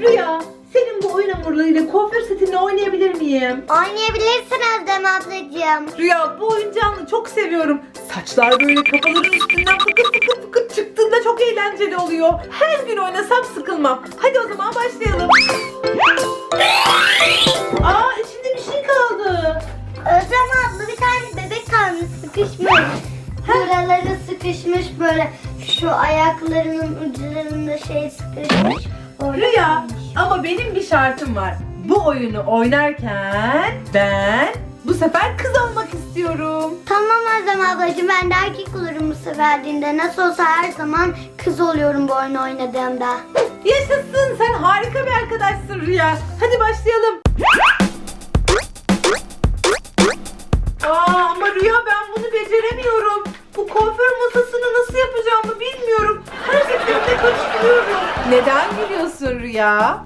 Rüya, senin bu oyun hamurlarıyla kuaför setini oynayabilir miyim? Oynayabilirsin Özlem ablacığım. Rüya, bu oyuncağını çok seviyorum. Saçlar böyle kafaların üstünden fıkır fıkır fıkır çıktığında çok eğlenceli oluyor. Her gün oynasam sıkılmam. Hadi o zaman başlayalım. Aa, içinde bir şey kaldı. Özlem abla bir tane bebek kalmış sıkışmış. Buraları sıkışmış böyle. Şu ayaklarının uçlarında şey sıkışmış. Rüya, ama benim bir şartım var. Bu oyunu oynarken ben bu sefer kız olmak istiyorum. Tamam Özlem ablacığım ben de erkek olurum bu seferliğinde. Nasıl olsa her zaman kız oluyorum bu oyunu oynadığımda. Yaşasın sen harika bir arkadaşsın Rüya. Hadi başlayalım. Rüya?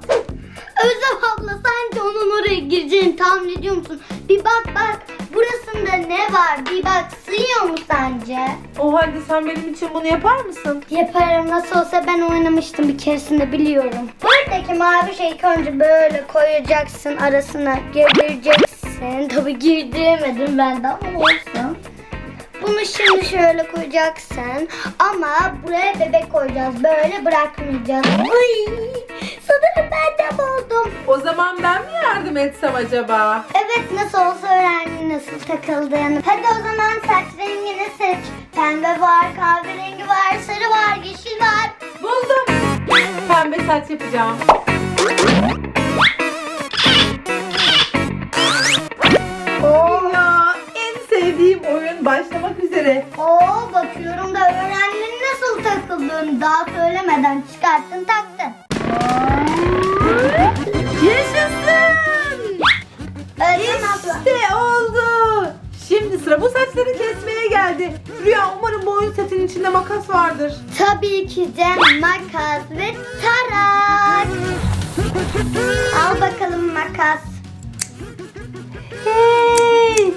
Özlem abla sence onun oraya gireceğini tahmin ediyor musun? Bir bak bak burasında ne var bir bak sığıyor mu sence? O halde sen benim için bunu yapar mısın? Yaparım nasıl olsa ben oynamıştım bir keresinde biliyorum. Buradaki mavi şeyi ilk önce böyle koyacaksın arasına girdireceksin. Tabi girdiremedim ben de ama olsun. Bunu şimdi şöyle koyacaksın ama buraya bebek koyacağız. Böyle bırakmayacağız. Ay, sanırım ben de buldum. O zaman ben mi yardım etsem acaba? Evet nasıl olsa öğrendin nasıl takıldığını. Hadi o zaman saç rengini seç. Pembe var, kahverengi var, sarı var, yeşil var. Buldum. Pembe saç yapacağım. Oo, Ya en sevdiğim oyun başlamak üzere. oo bakıyorum da öğrendin nasıl takıldığını. Daha söylemeden çıkarttın taktın. Yaşasın! İşte oldu. Şimdi sıra bu saçları kesmeye geldi. Rüya umarım bu oyun setinin içinde makas vardır. Tabii ki de makas ve tarak. Al bakalım makas. Hey!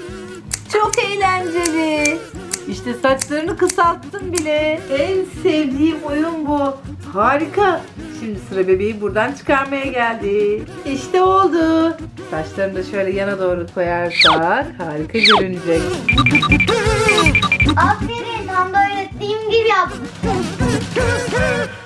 Çok eğlenceli. İşte saçlarını kısalttım bile. En sevdiğim oyun bu. Harika. Şimdi sıra bebeği buradan çıkarmaya geldi. İşte oldu. Saçlarını da şöyle yana doğru koyarsak harika görünecek.